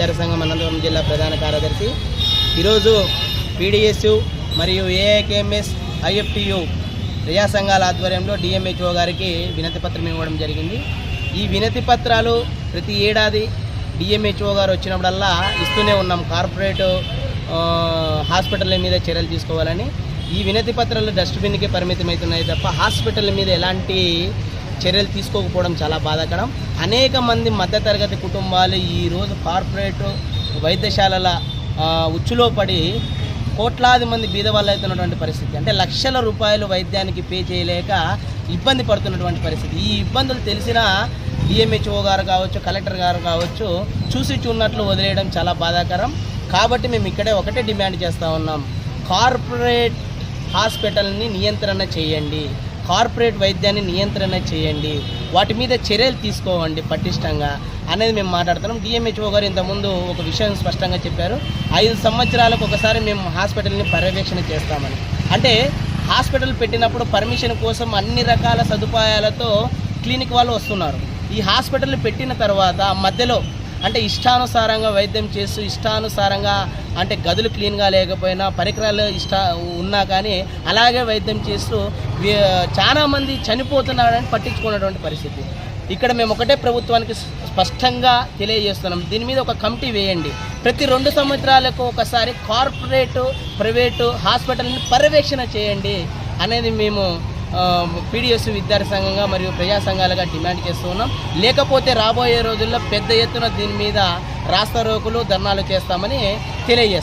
విద్యార్థి సంఘం అనంతపురం జిల్లా ప్రధాన కార్యదర్శి. ఈరోజు పీడిఎస్యు మరియు ఏఐకేఎంఎస్ ఐఎఫ్టియు ప్రజా సంఘాల ఆధ్వర్యంలో డిఎంహెచ్ఓ గారికి వినతి పత్రం ఇవ్వడం జరిగింది. ఈ వినతి పత్రాలు ప్రతి ఏడాది డిఎంహెచ్ఓ గారు వచ్చినప్పుడల్లా ఇస్తూనే ఉన్నాం. కార్పొరేట్ హాస్పిటల్ మీద చర్యలు తీసుకోవాలని. ఈ వినతి పత్రాలు డస్ట్బిన్కి పరిమితమవుతున్నాయి తప్ప హాస్పిటల్ మీద ఎలాంటి చర్యలు తీసుకోకపోవడం చాలా బాధాకరం. అనేక మంది మధ్యతరగతి కుటుంబాలు ఈరోజు కార్పొరేట్ వైద్యశాలల ఉచ్చులో పడి కోట్లాది మంది బీద అవుతున్నటువంటి పరిస్థితి. అంటే లక్షల రూపాయలు వైద్యానికి పే చేయలేక ఇబ్బంది పడుతున్నటువంటి పరిస్థితి. ఈ ఇబ్బందులు తెలిసిన డిఎంహెచ్ఓ గారు కావచ్చు కలెక్టర్ గారు కావచ్చు చూసి చూన్నట్లు వదిలేయడం చాలా బాధాకరం. కాబట్టి మేము ఇక్కడే ఒకటే డిమాండ్ చేస్తూ ఉన్నాం. కార్పొరేట్ హాస్పిటల్ని నియంత్రణ చేయండి. కార్పొరేట్ వైద్యాన్ని నియంత్రణ చేయండి. వాటి మీద చర్యలు తీసుకోవండి పటిష్టంగా అనేది మేము మాట్లాడుతున్నాం. డిఎంహెచ్ఓ గారు ఇంతకుముందు ఒక విషయం స్పష్టంగా చెప్పారు. ఐదు సంవత్సరాలకు ఒకసారి మేము హాస్పిటల్ని పర్యవేక్షణ చేస్తామని. అంటే హాస్పిటల్ పెట్టినప్పుడు పర్మిషన్ కోసం అన్ని రకాల సదుపాయాలతో క్లినిక్ వాళ్ళు వస్తున్నారు. ఈ హాస్పిటల్ పెట్టిన తర్వాత మధ్యలో అంటే ఇష్టానుసారంగా వైద్యం చేస్తూ ఇష్టానుసారంగా అంటే గదులు క్లీన్గా లేకపోయినా పరికరాలు ఇష్ట ఉన్నా కానీ అలాగే వైద్యం చేస్తూ చాలామంది చనిపోతున్నారని పట్టించుకున్నటువంటి పరిస్థితి. ఇక్కడ మేము ఒకటే ప్రభుత్వానికి స్పష్టంగా తెలియజేస్తున్నాం. దీని మీద ఒక కమిటీ వేయండి. ప్రతి రెండు సంవత్సరాలకు ఒకసారి కార్పొరేటు ప్రైవేటు హాస్పిటల్ని పర్యవేక్షణ చేయండి అనేది మేము పీడిఎస్ విద్యార్థి సంఘంగా మరియు ప్రజా సంఘాలుగా డిమాండ్ చేస్తున్నాం లేకపోతే రాబోయే రోజుల్లో పెద్ద ఎత్తున దీని మీద రాస్తారోకులు ధర్నాలు చేస్తామని తెలియజేస్తాం.